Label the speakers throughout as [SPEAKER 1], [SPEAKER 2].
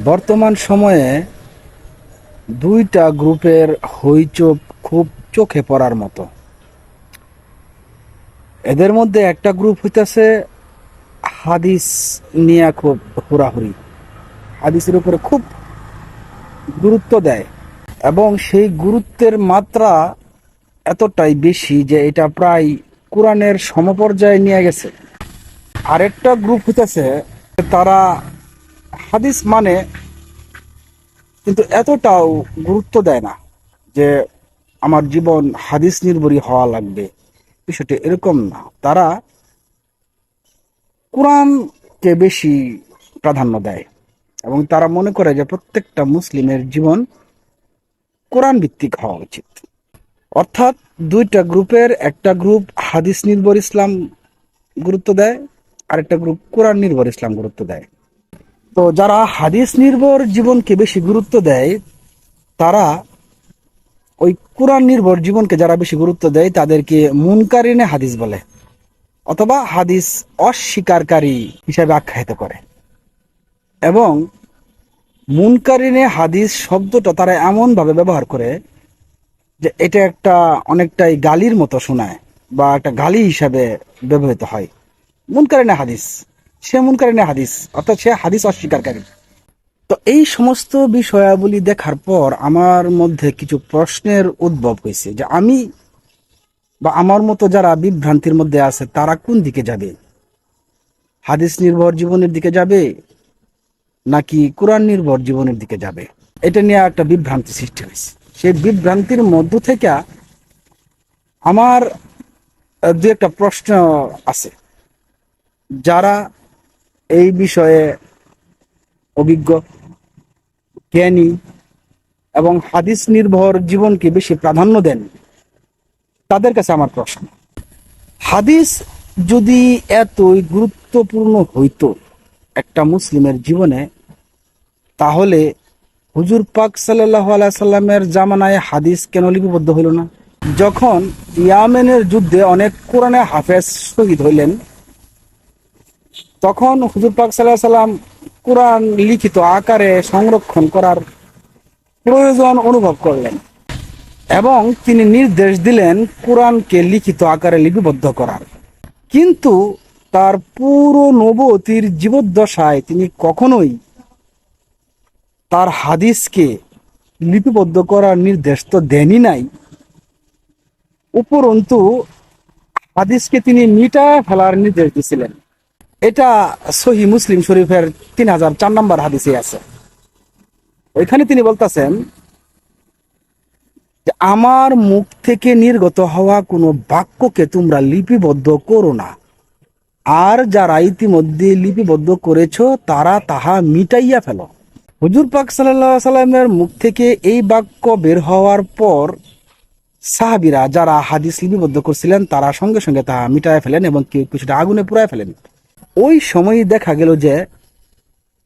[SPEAKER 1] বর্তমান সময়ে দুইটা গ্রুপের হইচোপ খুব চোখে পড়ার মতো। এদের মধ্যে একটা গ্রুপ হইতেছে হাদিস নিয়ে খুব হুড়াহুড়ি। হাদিসের উপরে খুব গুরুত্ব দেয় এবং সেই গুরুত্বের মাত্রা এতটাই বেশি যে এটা প্রায় কোরআনের সমপর্যায়ে নিয়ে গেছে। আরেকটা গ্রুপ হইতেছে তারা হাদিস মানে কিন্তু এতটাও গুরুত্ব দেয় না যে আমার জীবন হাদিস নির্ভরই হওয়া লাগবে। বিষয়টি এরকম না। তারা কোরআনকে বেশি প্রাধান্য দেয় এবং তারা মনে করে যে প্রত্যেকটা মুসলিমের জীবন কোরআন ভিত্তিক হওয়া উচিত। অর্থাৎ দুইটা গ্রুপের, একটা গ্রুপ হাদিস নির্ভর ইসলাম গুরুত্ব দেয়, আরেকটা গ্রুপ কোরআন নির্ভর ইসলাম গুরুত্ব দেয়। তো যারা হাদিস নির্ভর জীবনকে বেশি গুরুত্ব দেয়, তারা ওই কোরআন নির্ভর জীবনকে যারা বেশি গুরুত্ব দেয়, তাদেরকে মুনকারিনে হাদিস বলে অথবা হাদিস অস্বীকারী হিসাবে আখ্যায়িত করে। এবং মুনকারিনে হাদিস শব্দটা তারা এমনভাবে ব্যবহার করে যে এটা একটা অনেকটাই গালির মতো শোনায় বা একটা গালি হিসাবে ব্যবহৃত হয়। মুনকারিনে হাদিস। সে মুনকারিনে হাদিস, অর্থাৎ সে হাদিস অস্বীকারী তো এই সমস্ত বিষয়াবলী দেখার পর আমার মধ্যে কিছু প্রশ্নের উদ্ভব হয়েছে যে আমি বা আমার মতো যারা বিভ্রান্তির মধ্যে আছে, তারা কোন দিকে যাবে? হাদিস নির্ভর জীবনের দিকে যাবে নাকি কোরআন নির্ভর জীবনের দিকে যাবে? এটা নিয়ে একটা বিভ্রান্তি সৃষ্টি হয়েছে। সেই বিভ্রান্তির মধ্য থেকে আমার দু একটা প্রশ্ন আছে। যারা এই বিষয়ে অভিজ্ঞ, জ্ঞানী এবং হাদিস নির্ভর জীবনকে বেশি প্রাধান্য দেন তাদের কাছে আমার প্রশ্ন। হাদিস যদি এতই গুরুত্বপূর্ণ হইতো একটা মুসলিমের জীবনে, তাহলে হুজুর পাক সাল্লাহ সাল্লামের জামানায় হাদিস কেন লিপিবদ্ধ হইল না? যখন ইয়ামেনের যুদ্ধে অনেক কোরআনে হাফেজ শহীদ হইলেন তখন হুজুর পাক সাল্লাহ সাল্লাম কোরআন লিখিত আকারে সংরক্ষণ করার প্রয়োজন অনুভব করলেন এবং তিনি নির্দেশ দিলেন কোরআনকে লিখিত আকারে লিপিবদ্ধ করার। কিন্তু তার পুরো নবতির জীবদ্দশায় তিনি কখনোই তার হাদিসকে লিপিবদ্ধ করার নির্দেশ তো দেনই নাই। উপরন্তু হাদিসকে তিনি মিটায় ফেলার নির্দেশ দিয়েছিলেন এটা সহি মুসলিম শরীফের তিন হাজার চার নম্বর হাদিসে আছে। ওইখানে তিনি বলতেছেন আমার মুখ থেকে নির্গত হওয়া কোনো বাক্যকে তোমরা লিপিবদ্ধ করো না। আর যারা ইতিমধ্যে লিপিবদ্ধ করেছ, তারা তাহা মিটাইয়া ফেল। হুজুর পাক সাল্লাহ সাল্লামের মুখ থেকে এই বাক্য বের হওয়ার পর সাহাবিরা যারা হাদিস লিপিবদ্ধ করছিলেন, তারা সঙ্গে সঙ্গে তাহা মিটায় ফেলেন এবং কিছুটা আগুনে পুড়ায় ফেলেন। ওই সময় দেখা গেল যে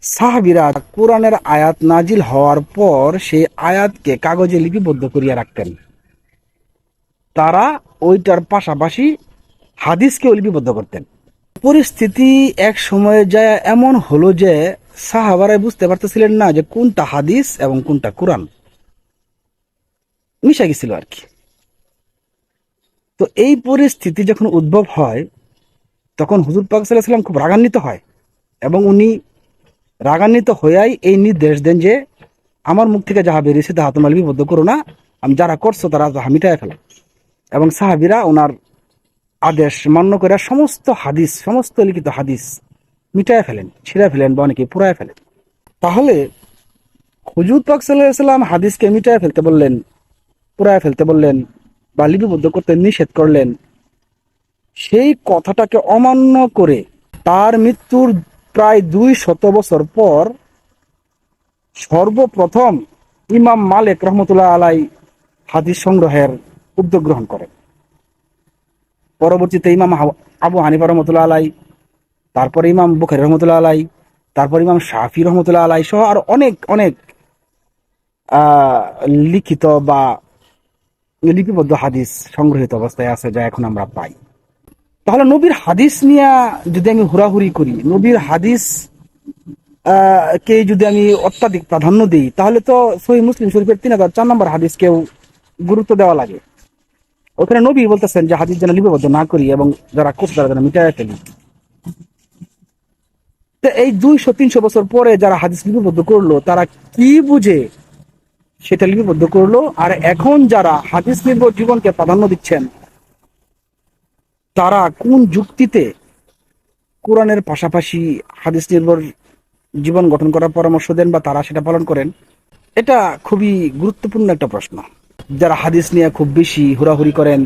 [SPEAKER 1] সাহাবিরা কোরআনের আয়াত নাজিল হওয়ার পর সেই আয়াতকে কাগজে লিপিবদ্ধ করিয়া রাখতেন। তারা ওইটার পাশাপাশি হাদিসকেও লিপিবদ্ধ করতেন। পরিস্থিতি এক সময়ে যায় এমন হলো যে সাহাবারাই বুঝতে পারতেছিলেন না যে কোনটা হাদিস এবং কোনটা কোরআন। মিশা গেছিল আর কি। তো এই পরিস্থিতি যখন উদ্ভব হয় তখন হুজুর পাক খুব রাগান্বিত হয় এবং উনি রাগান্বিত হইয়াই এই নির্দেশ দেন যে, আমার মুখ থেকে যাহা বেরিয়েছে তাহা তোমরা লিপিবদ্ধ করো না। আমি যারা করছ তারা তাহা মিটায় ফেলে। এবং সাহাবিরা ওনার আদেশ মান্য করে সমস্ত হাদিস, সমস্ত লিখিত হাদিস মিটায় ফেলেন, ছিঁড়ে ফেলেন বা অনেকে পুরায় ফেলেন। তাহলে হুজুর পাক হাদিসকে মিটায় ফেলতে বললেন পুরায় ফেলতে বললেন বা লিপিবদ্ধ করতে নিষেধ করলেন। সেই কথাটাকে অমান্য করে তার মৃত্যুর প্রায় দুই শত বছর পর সর্বপ্রথম ইমাম মালিক রহমতুল্লাহ আলাই হাদিস সংগ্রহের উদ্যোগ গ্রহণ করেন। পরবর্তীতে ইমাম আবু হানিফা রহমতুল্লাহ আলাই, তারপরে ইমাম বুখারি রহমতুল্লাহ আলাই, তারপর ইমাম শাফি রহমতুল্লাহ আলাই সহ আর অনেক অনেক লিখিত বা লিপিবদ্ধ হাদিস সংগ্রহিত অবস্থায় আছে যা এখন আমরা পাই। তাহলে নবীর হাদিস নিয়ে যদি আমি হুড়াহুড়ি করি, নবীর হাদিস কে যদি আমি অত্যাধিক প্রাধান্য দিই, তাহলে তো সহি মুসলিম শরীফের তিন হাজার চার নম্বর হাদিসকেও গুরুত্ব দেওয়া লাগে। ওখানে নবী বলতেছেন যে হাদিস যেন লিপিবদ্ধ না করি এবং যারা করছে তারা যেন মিটায় ফেলি। তো এই দুইশো, তিনশো বছর পরে যারা হাদিস লিপিবদ্ধ করল, তারা কি বুঝে সেটা লিপিবদ্ধ করল? আর এখন যারা হাদিস নির্ভর জীবনকে প্রাধান্য দিচ্ছেন তারা কোন যুক্তিতে কোরআনের পাশাপাশি হাদিস নির্ভর জীবন গঠন করার পরামর্শ দেন বা তারা সেটা পালন করেন, এটা খুবই গুরুত্বপূর্ণ একটা প্রশ্ন। যারা হাদিস নিয়ে খুব বেশি হুড়াহুড়ি করেন,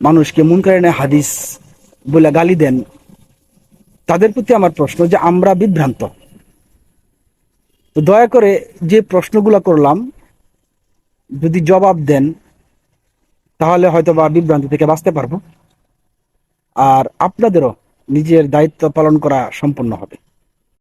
[SPEAKER 1] মানুষকে মন কারণে হাদিস বলে গালি দেন, তাদের প্রতি আমার প্রশ্ন যে আমরা বিভ্রান্ত। তো দয়া করে যে প্রশ্নগুলো করলাম, যদি জবাব দেন, তাহলে হয়তো বা বিভ্রান্তি থেকে বাঁচতে পারব। আর আপনাদেরও নিজের দায়িত্ব পালন করা সম্পন্ন হবে।